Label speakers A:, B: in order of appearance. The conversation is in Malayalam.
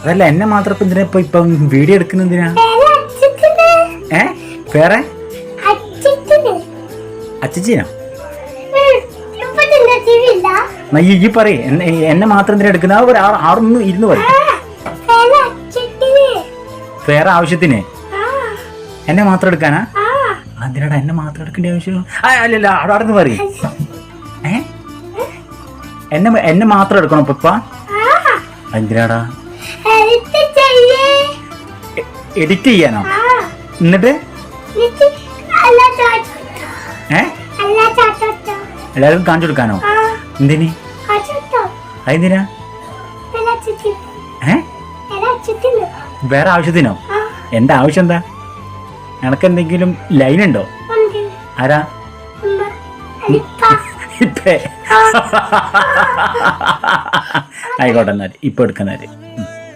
A: അതല്ല എന്നെ മാത്രം ഇപ്പൊ എന്തിനാ ഇപ്പൊ ഇപ്പം വീഡിയോ എടുക്കുന്നതിനാ ഏ? വേറെ? അച്ചച്ചിനോ ഈ പറ പറയേ. എന്നെ മാത്രം എന്തിനാ എടുക്കുന്ന ഒരു ആറ് ആറൊന്ന് ഇരുന്ന് പറയും. വേറെ ആവശ്യത്തിന്? എന്നെ മാത്രം എടുക്കാനാ? അതിനടാ എന്നെ മാത്രം എടുക്കേണ്ട ആവശ്യം? അല്ലല്ല അവിടെ പറയും. ഏ? എന്നെ എന്നെ മാത്രം എടുക്കണം പപ്പ എന്തിനാടാ? എഡിറ്റ് ചെയ്യാനോ എന്നിട്ട്? ഏ? എല്ലാവർക്കും കാണിച്ചു കൊടുക്കാനോ? എന്തിന്? അതെന്തിനാ? ഏ? വേറെ ആവശ്യത്തിനോ? എന്റെ ആവശ്യം എന്താ? നിനക്ക് എന്തെങ്കിലും ലൈൻ ഉണ്ടോ. ആരാ? ഇപ്പേ. ആയിക്കോട്ടെ എന്നാൽ ഇപ്പൊ എടുക്കുന്നാൽ